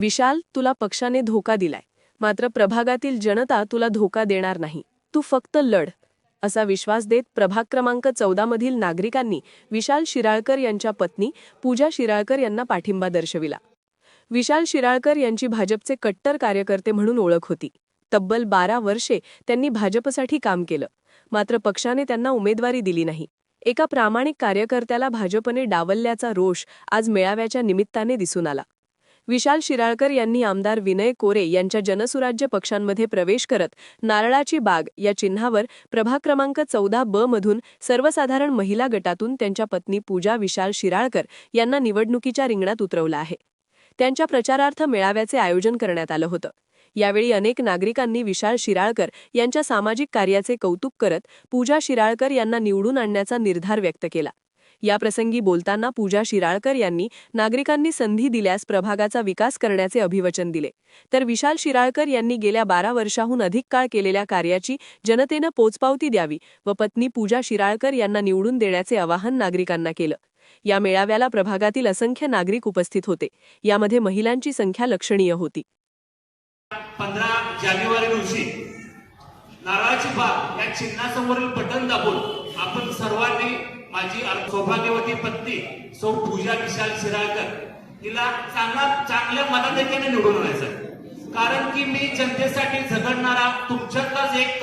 विशाल तुला पक्षाने धोका दिलाय. मात्र प्रभागातील जनता तुला धोका देणार नाही. तू फक्त लढ. असा विश्वास देत प्रभाग क्रमांक चौदा मधील नागरिकांनी विशाल शिराळकर यांच्या पत्नी पूजा शिराळकर यांना पाठिंबा दर्शविला. विशाल शिराळकर यांची भाजपचे कट्टर कार्यकर्ते म्हणून ओळख होती. तब्बल बारा वर्षे त्यांनी भाजपसाठी काम केलं. मात्र पक्षाने त्यांना उमेदवारी दिली नाही. एका प्रामाणिक कार्यकर्त्याला भाजपने डावलल्याचा रोष आज मेळाव्याच्या निमित्ताने दिसून आला. विशाल शिराळकर यांनी आमदार विनय कोरे यांच्या जनसुराज्य पक्षांमध्ये प्रवेश करत नारळाची बाग या चिन्हावर प्रभाग क्रमांक चौदा ब मधून सर्वसाधारण महिला गटातून त्यांच्या पत्नी पूजा विशाल शिराळकर यांना निवडणुकीच्या रिंगणात उतरवलं आहे. त्यांच्या प्रचारार्थ मेळाव्याचे आयोजन करण्यात आलं होतं. यावेळी अनेक नागरिकांनी विशाल शिराळकर यांच्या सामाजिक कार्याचे कौतुक करत पूजा शिराळकर यांना निवडून आणण्याचा निर्धार व्यक्त केला. याप्रसंगी बोलताना पूजा शिराळकर यांनी नागरिकांनी संधी दिल्यास प्रभागाचा विकास करण्याचे अभिवचन दिले. तर विशाल शिराळकर यांनी गेल्या बारा वर्षाहून अधिक काळ केलेल्या कार्याची जनतेनं पोचपावती द्यावी व पत्नी पूजा शिराळकर यांना निवडून देण्याचे आवाहन नागरिकांना केलं. या मेळाव्याला प्रभागातील असंख्य नागरिक उपस्थित होते. यामध्ये महिलांची संख्या लक्षणीय होती. पंधरा जानेवारी रोजी नारळाची बाग या चिन्हासमोरील बटन दाबून आपण सर्वांनी माझी सौभाग्यवती पत्नी सौ पूजा विशाल शिराळकर तिला चांगला चांगल्या मताधिक्याने निवडून आणायचं कारण की मी जनतेसाठी झगडणारा तुमच्यातलाच एक